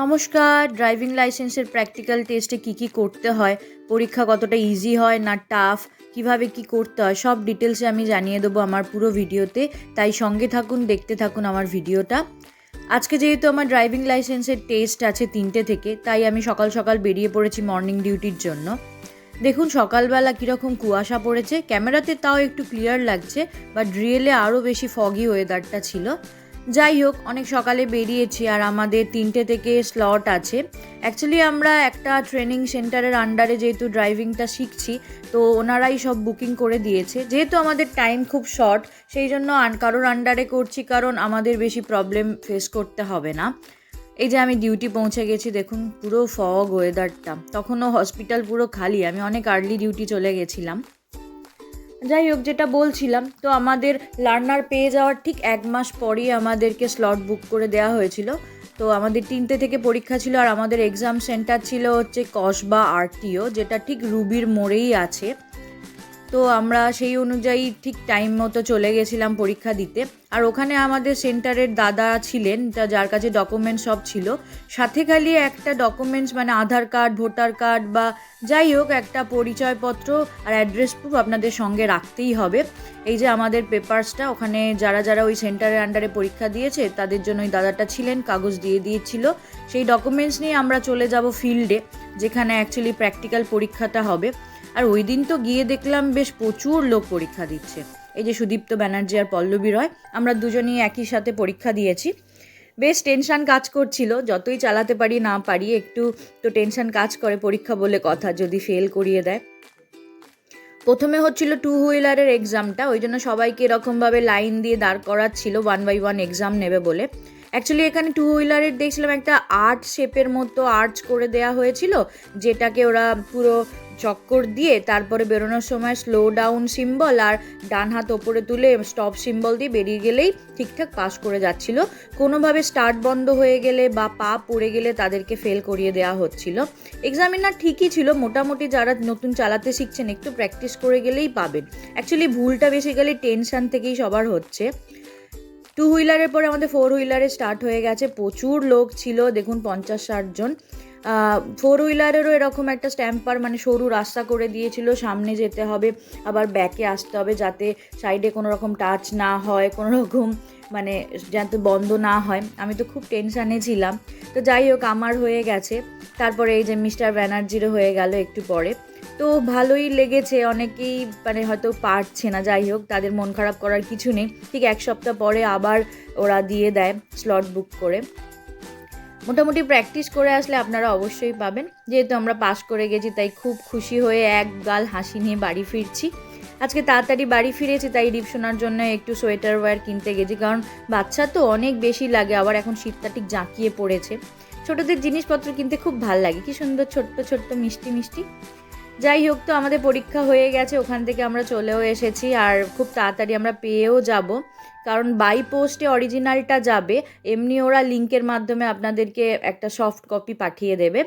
নমস্কার ড্রাইভিং লাইসেন্সের প্র্যাকটিক্যাল টেস্টে কি কি করতে হয়, পরীক্ষা কতটা ইজি হয় না টাফ কীভাবে কি করতে হয়, সব ডিটেলসে আমি জানিয়ে দেবো আমার পুরো ভিডিওতে তাই সঙ্গে থাকুন, দেখতে থাকুন আমার ভিডিওটা আজকে যেহেতু আমার ড্রাইভিং লাইসেন্সের টেস্ট আছে তিনটে থেকে, তাই আমি সকাল সকাল বেরিয়ে পড়েছি মর্নিং ডিউটির জন্য। দেখুন, সকালবেলা কীরকম কুয়াশা পড়েছে ক্যামেরাতে তাও একটু ক্লিয়ার লাগছে বাট রিয়েলে আরও বেশি ফগি ওয়েদারটা ছিল। যাই হোক, অনেক সকালে বেরিয়েছি আর আমাদের তিনটে থেকে স্লট আছে। অ্যাকচুয়ালি আমরা একটা ট্রেনিং সেন্টারের আন্ডারে যেহেতু ড্রাইভিংটা শিখছি, তো ওনারাই সব বুকিং করে দিয়েছে। যেহেতু আমাদের টাইম খুব শর্ট সেই জন্য কারোর আন্ডারে করছি কারণ আমাদের বেশি প্রবলেম ফেস করতে হবে না। এই যে আমি ডিউটি পৌঁছে গেছি, দেখুন, পুরো ফগ ওয়েদারটা তখনও হসপিটাল পুরো খালি, আমি অনেক আর্লি ডিউটি চলে গেছিলাম। যাই হোক, যেটা বলছিলাম, তো আমাদের লার্নার পেয়ে যাওয়ার ঠিক এক মাস পরেই আমাদেরকে স্লট বুক করে দেওয়া হয়েছিল। তো আমাদের তিনটে থেকে পরীক্ষা ছিল, আর আমাদের এক্সাম সেন্টার ছিল হচ্ছে কসবা আরটিও, যেটা ঠিক রুবির মোড়েই আছে। তো আমরা সেই অনুযায়ী ঠিক টাইম মতো চলে গেছিলাম পরীক্ষা দিতে। আর ওখানে আমাদের সেন্টারের দাদা ছিলেন, তা যার কাছে ডকুমেন্টস সব ছিল। সাথে খালি একটা ডকুমেন্টস মানে আধার কার্ড ভোটার কার্ড বা যাই হোক একটা পরিচয়পত্র আর অ্যাড্রেস প্রুফ আপনাদের সঙ্গে রাখতেই হবে। এই যে আমাদের পেপার্সটা ওখানে যারা যারা ওই সেন্টারের আন্ডারে পরীক্ষা দিয়েছে, তাদের জন্য ওই দাদাটা ছিলেন, কাগজ দিয়ে দিয়েছিল। সেই ডকুমেন্টস নিয়ে আমরা চলে যাব ফিল্ডে যেখানে অ্যাকচুয়ালি প্র্যাকটিক্যাল পরীক্ষাটা হবে। আর ওই দিন তো গিয়ে দেখলাম বেশ প্রচুর লোক পরীক্ষা দিচ্ছে। এই যে সুদীপ্ত ব্যানার্জি আর পল্লবী রয়, আমরা দুজনেই একই সাথে পরীক্ষা দিয়েছি। বেশ টেনশান কাজ করছিল, যতই চালাতে পারি না পারি, একটু তো টেনশান কাজ করে পরীক্ষা বলে কথা, যদি ফেল করিয়ে দেয়। প্রথমে হচ্ছিল টু হুইলারের এক্সামটা ওই জন্য সবাইকে এরকমভাবে লাইন দিয়ে দাঁড় করাচ্ছিল ওয়ান বাই ওয়ান এক্সাম নেবে বলে। অ্যাকচুয়ালি এখানে টু হুইলারের দেখছিলাম একটা আর্ট শেপের মতো আর্চ করে দেয়া হয়েছিল, যেটাকে ওরা পুরো চক্কর দিয়ে তারপরে বেরোনোর সময় স্লো ডাউন সিম্বল আর ডান হাত ওপরে তুলে স্টপ সিম্বল দিয়ে বেরিয়ে গেলেই ঠিকঠাক পাস করে যাচ্ছিল। কোনোভাবে স্টার্ট বন্ধ হয়ে গেলে বা পা পড়ে গেলে তাদেরকে ফেল করিয়ে দেওয়া হচ্ছিল। এক্সামিনার ঠিকই ছিল, মোটামুটি যারা নতুন চালাতে শিখছেন একটু প্র্যাকটিস করে গেলেই পাবেন। অ্যাকচুয়ালি ভুলটা বেসিক্যালি টেনশান থেকেই সবার হচ্ছে। টু হুইলারের পরে আমাদের ফোর হুইলারে স্টার্ট হয়ে গেছে, প্রচুর লোক ছিল, দেখুন পঞ্চাশ ষাট জন। ফোর হুইলারেরও এরকম একটা স্ট্যাম্পার মানে সরু রাস্তা করে দিয়েছিল, সামনে যেতে হবে, আবার ব্যাকে আসতে হবে যাতে সাইডে কোনো রকম টাচ না হয়, কোনো রকম মানে যাতে বন্ধ না হয়। আমি তো খুব টেনশানে ছিলাম। তো যাই হোক, আমার হয়ে গেছে। তারপরে এই যে মিস্টার ব্যানার্জিরও হয়ে গেল একটু পরে। তো ভালোই লেগেছে, অনেকেই মানে হয়তো পারছে না, যাই হোক, তাদের মন খারাপ করার কিছু নেই। ঠিক এক সপ্তাহ পরে আবার ওরা দিয়ে দেয় স্লট বুক করে। মোটামুটি প্র্যাকটিস করে আসলে আপনারা অবশ্যই পাবেন। যেহেতু আমরা পাস করে গেছি, তাই খুব খুশি হয়ে এক গাল হাসি নিয়ে বাড়ি ফিরছি। আজকে তাড়াতাড়ি বাড়ি ফিরেছি, তাই রিপসোনার জন্য একটু সোয়েটার ওয়্যার কিনতে গেছি। কারণ বাচ্চা তো অনেক বেশি লাগে, আবার এখন শীতটা ঠিক জাঁকিয়ে পড়েছে। ছোটদের জিনিসপত্র কিনতে খুব ভালো লাগে। কি সুন্দর ছোট্ট ছোট্ট, মিষ্টি মিষ্টি। যাই হোক তো আমাদের পরীক্ষা হয়ে গেছে, ওখান থেকে আমরা চলেও এসেছি আর খুব তাড়াতাড়ি আমরা পেয়েও যাব। কারণ বাই পোস্টে অরিজিনালটা যাবে, এমনি ওরা লিঙ্কের মাধ্যমে আপনাদেরকে একটা সফট কপি পাঠিয়ে দেবে।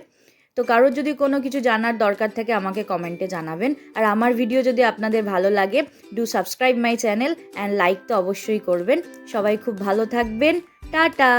তো কারোর যদি কোনো কিছু জানার দরকার থাকে আমাকে কমেন্টে জানাবেন। আর আমার ভিডিও যদি আপনাদের ভালো লাগে do subscribe my channel and like তো অবশ্যই করবেন। সবাই খুব ভালো থাকবেন। টাটা!